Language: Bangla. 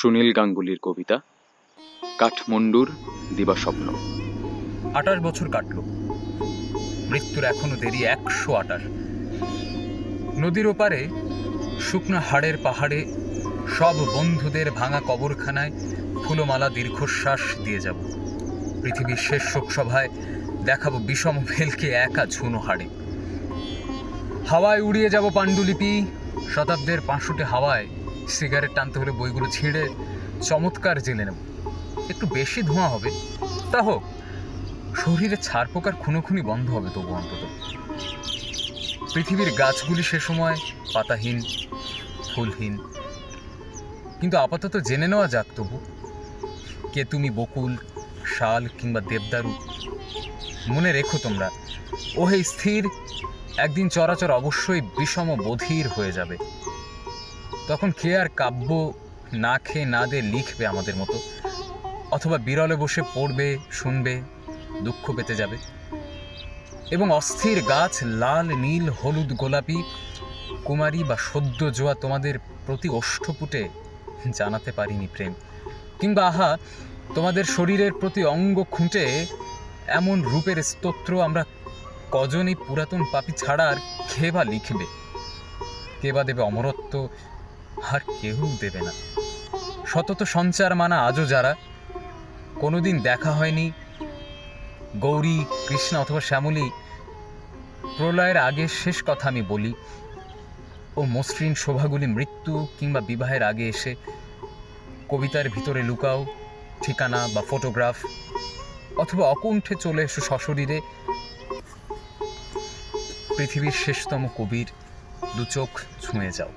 সুনীল গাঙ্গুলির কবিতা, কাঠমন্ডুর দিবাস্বপ্ন আঠাশ বছর কাটল। মৃত্যুর এখনও দেরি একশো আঠাশ। নদীর ওপারে শুকনো হাড়ের পাহাড়ে সব বন্ধুদের ভাঙা কবরখানায় ফুলমালা দীর্ঘশ্বাস দিয়ে যাব। পৃথিবীর শেষ শোকসভায় দেখাবো বিষম ভেলকে একা ঝুনো হাড়ে। হাওয়ায় উড়িয়ে যাব পাণ্ডুলিপি, শতাব্দের পাঁচশোটে হাওয়ায় সিগারেট টানতে হলে বইগুলো ছিঁড়ে চমৎকার জেলে নেব। একটু বেশি ধোঁয়া হবে। তা হোক, শরীরে ছাড় পোকার খুনোখুনি বন্ধ হবে তবু অন্তত। পৃথিবীর গাছগুলি সে সময় পাতাহীন, ফুলহীন। কিন্তু আপাতত জেনে নেওয়া যাক তবু, কে তুমি বকুল, শাল কিংবা দেবদারু? মনে রেখো তোমরা ও হে স্থির, একদিন চরাচর অবশ্যই বিষম বধির হয়ে যাবে। তখন কে আর কাব্য না খেয়ে না দিয়ে লিখবে আমাদের মতো? অথবা বিরলে বসে পড়বে, শুনবে, দুঃখ পেতে যাবে। এবং অস্থির গাছ, লাল, নীল, হলুদ, গোলাপি, কুমারী বা সদ্য জোয়া তোমাদের প্রতি ওষ্ঠপুটে জানাতে পারিনি প্রেম। কিংবা আহা, তোমাদের শরীরের প্রতি অঙ্গ খুঁটে এমন রূপের স্তোত্র আমরা কজনই পুরাতন পাপি ছাড়া আর কে বা লিখবে? কে বা দেবে অমরত্ব? আর কেউ দেবে না। সতত সঞ্চার মানা আজও যারা। কোনোদিন দেখা হয়নি গৌরী, কৃষ্ণ অথবা শ্যামলী। প্রলয়ের আগে শেষ কথা আমি বলি। ও মসৃণ শোভাগুলি মৃত্যু কিংবা বিবাহের আগে এসে কবিতার ভিতরে লুকাও, ঠিকানা বা ফটোগ্রাফ অথবা অকুণ্ঠে চলে এসো সশরীরে। পৃথিবীর শেষতম কবির দু চোখ ছুঁয়ে যাও।